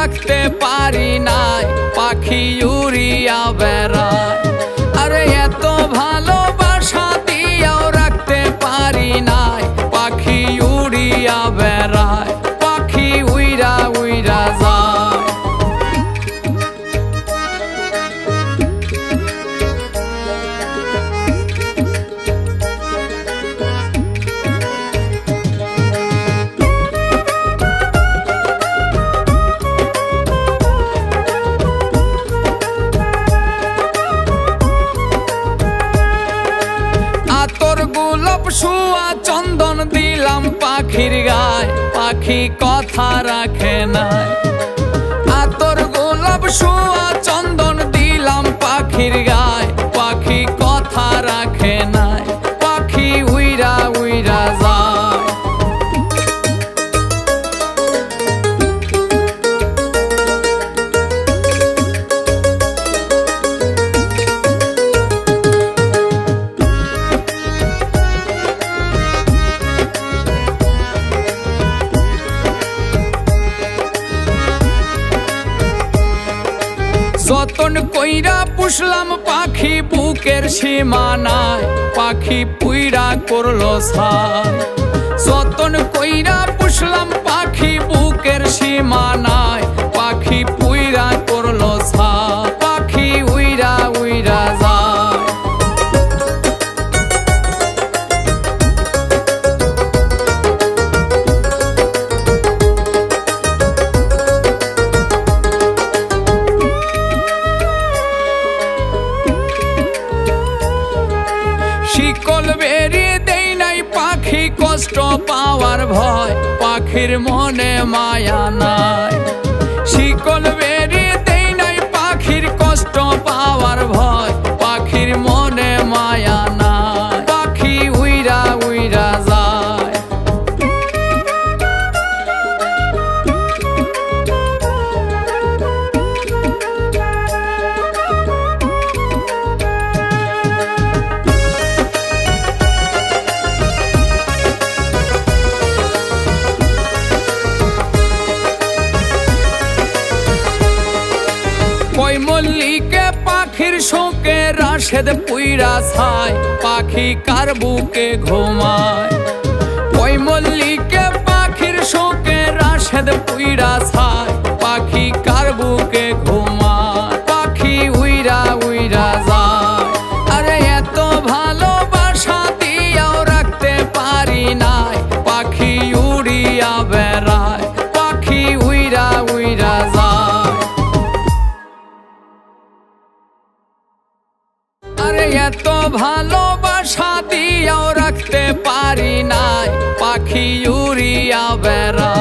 রাখতে পারি নাই পাখি উড়িয়া বেড়া শুয়া চন্দন দিলাম পাখির গায় পাখি কথা রাখে না আতর গোলাপ শুয়া যতন কইরা পুষলাম পাখি বুকের সীমানায়, পাখি পুইরা করল সা যতন কইরা পুষলাম পাখি বুকের সীমানায় বেরিয়ে দেই নাই পাখি কষ্ট পাওয়ার ভয়। পাখির মনে মায়া নাই। শোকে রাশেদ পুইরা ছায়, পাখি কার বুকে ঘুমায়? কই মল্লিকে পাখির শোকে রাশেদ পুইরা ছায় এত ভালোবাসা দিয়েও রাখতে পারি নাই। পাখি উড়িয়া বেড়া